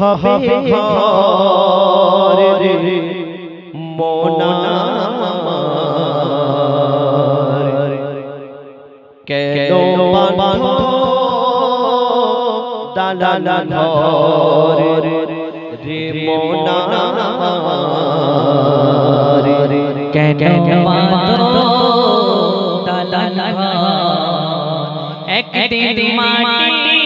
হবে ঘর রে মোনা কেন বাঁধো দালাল ঘর রে মোনা কেন? একদিন মাটির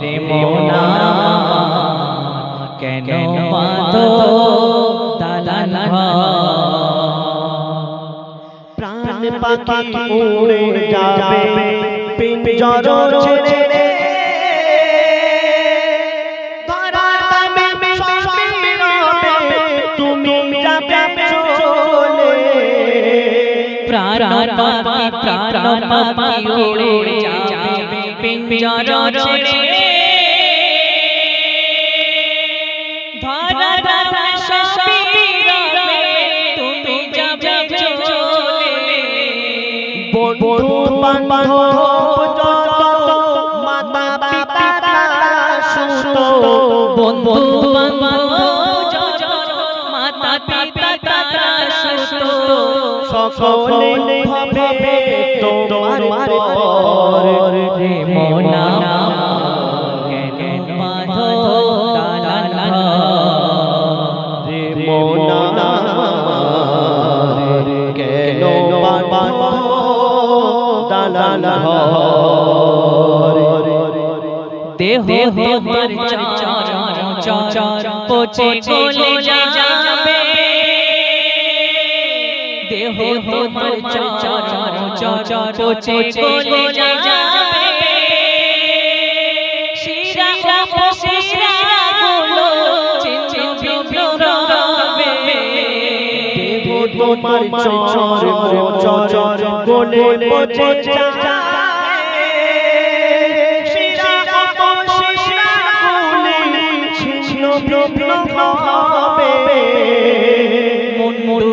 রে মোনা কেন বাঁধো দালাল? প্রাণ পাখি উড়ে যাবে পিঞ্জর ছেড়ে। প্রাণ পাখি প্রাণ পাখি উড়ে যাবে। পিঞ্জর ছেড়ে। ধরা ধরা রবে তুমি যাবে চলে। বন্ধু বান্ধব যত মাতা পিতা সুত বন্ধু বান্ধব যত মাতা পিতা তারা সকলে হবে তোমার পর রে মোনা কেন বাঁধো দালাল ঘর? রে মোনা কেন বাবা দালাল দেহ তোমার চার চার পচে গলে যাবে। দেহ গলে যাবে শিরা শিরা গুলো চিহ্ন ভিন্ন রবে দেব তোমার চর চর গোলে পচে যাবে শিরা হবে মন মুরু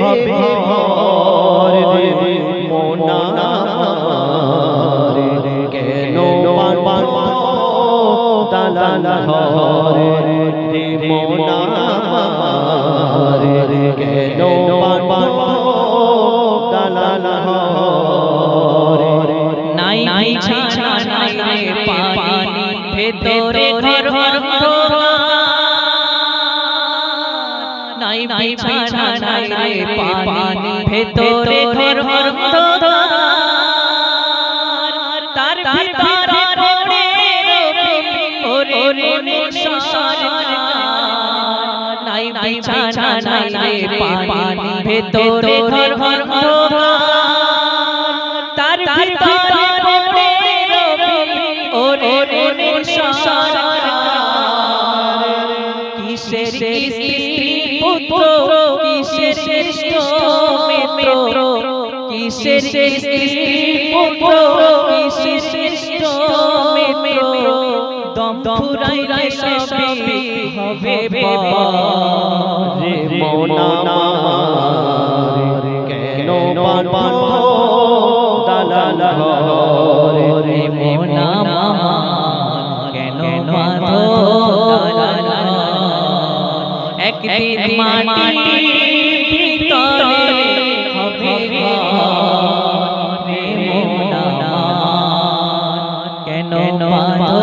হবে ঘর রে মোনা কেন দালাল মোনা কেন নাই নাই ছানা নাই রে পানি ভেতরে ঘর তার ভিতরে পড়ে রবি ওরে ওরে সংসার নাই নাই ছানা নাই রে পানি ভেতরে ঘর তার ভিতরে পড়ে রবি ওরে ওরে সংসার। স্ত্রী পুত্র কিসের শ্রেষ্ঠ মিত্র? কিসের স্ত্রী পুত্র কিসের শ্রেষ্ঠ মিত্র? দম ফুরাইলে সবই হবে পর রে মোনা একদিন মাটির ভিতরে হবে ঘর মোনা কেন বাঁধো?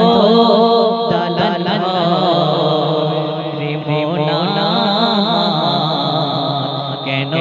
কেন